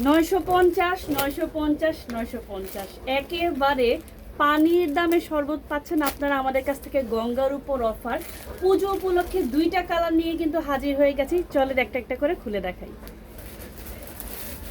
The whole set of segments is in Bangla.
নয়শো পঞ্চাশ নয়শো পঞ্চাশ নয়শো পঞ্চাশ। একেবারে পানির দামে শরবত পাচ্ছেন আপনারা আমাদের কাছ থেকে গঙ্গার উপর অফার। পুজো উপলক্ষে দুইটা কালার নিয়ে কিন্তু হাজির হয়ে গেছি। চলের একটা একটা করে খুলে দেখাই।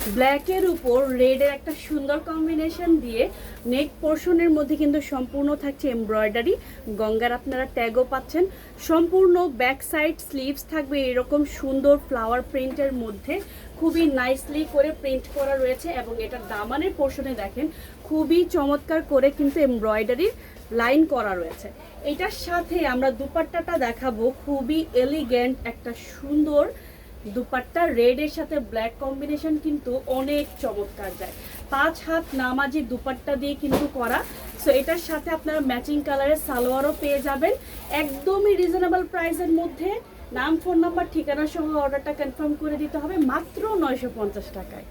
ব্ল্যাকের উপর রেডের একটা সুন্দর কম্বিনেশন দিয়ে নেক পোর্শনের মধ্যে কিন্তু সম্পূর্ণ থাকছে এমব্রয়ডারি গঙ্গার আপনারা ট্যাগও পাচ্ছেন। সম্পূর্ণ ব্যাক সাইড স্লিভস থাকবে এরকম সুন্দর ফ্লাওয়ার প্রিন্টের মধ্যে। খুবই নাইসলি করে প্রিন্ট করা রয়েছে এবং এটা দামানের পোর্শনে দেখেন, খুবই চমৎকার করে কিন্তু এমব্রয়ডারির লাইন করা রয়েছে। এটার সাথে আমরা দুপাট্টাটা দেখাবো। খুবই এলিগেন্ট একটা সুন্দর দুপাট্টা রেড এর সাথে ব্ল্যাক কম্বিনেশন কিন্তু অনেক চমৎকার যায়। পাঁচ হাত নামাজি দুপাট্টা দিয়ে কিন্তু করা। সো এটার সাথে আপনারা ম্যাচিং কালারের সালোয়ারও পেয়ে যাবেন। একদমই রিজনেবল প্রাইসের মধ্যে। নাম ফোন নাম্বার ঠিকানা সহ অর্ডারটা কনফার্ম করে দিতে হবে। মাত্র নয়শো পঞ্চাশ টাকায়।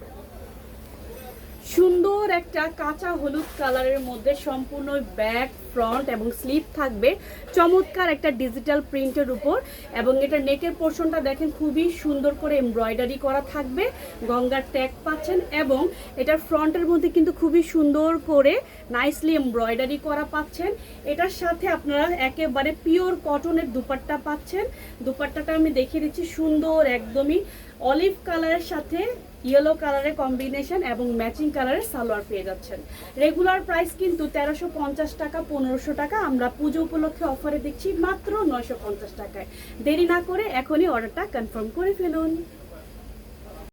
সুন্দর একটা কাঁচা হলুদ কালারের মধ্যে সম্পূর্ণ ব্যাক ফ্রন্ট এবং স্লিপ থাকবে। চমৎকার একটা ডিজিটাল প্রিন্টের উপর এবং এটা নেকের পোর্শনটা দেখেন খুবই সুন্দর করে এমব্রয়ডারি করা থাকবে। গঙ্গার ট্যাগ পাচ্ছেন এবং এটার ফ্রন্টের মধ্যে কিন্তু খুবই সুন্দর করে নাইসলি এমব্রয়ডারি করা পাচ্ছেন। এটার সাথে আপনারা একেবারে পিওর কটনের দুপাট্টা পাচ্ছেন। দুপাট্টাটা আমি দেখিয়ে দিচ্ছি সুন্দর একদমই অলিভ কালারের সাথে। ইয়েলো কালারের কম্বিনেশন এবং ম্যাচিং কালারের সালোয়ার পেয়ে যাচ্ছেন। রেগুলার প্রাইস কিন্তু তেরোশো পঞ্চাশ টাকা, পনেরোশো টাকা। আমরা পুজো উপলক্ষে অফারে দিচ্ছি মাত্র নয়শো পঞ্চাশ টাকায়। দেরি না করে এখনই অর্ডারটা কনফার্ম করে ফেলুন।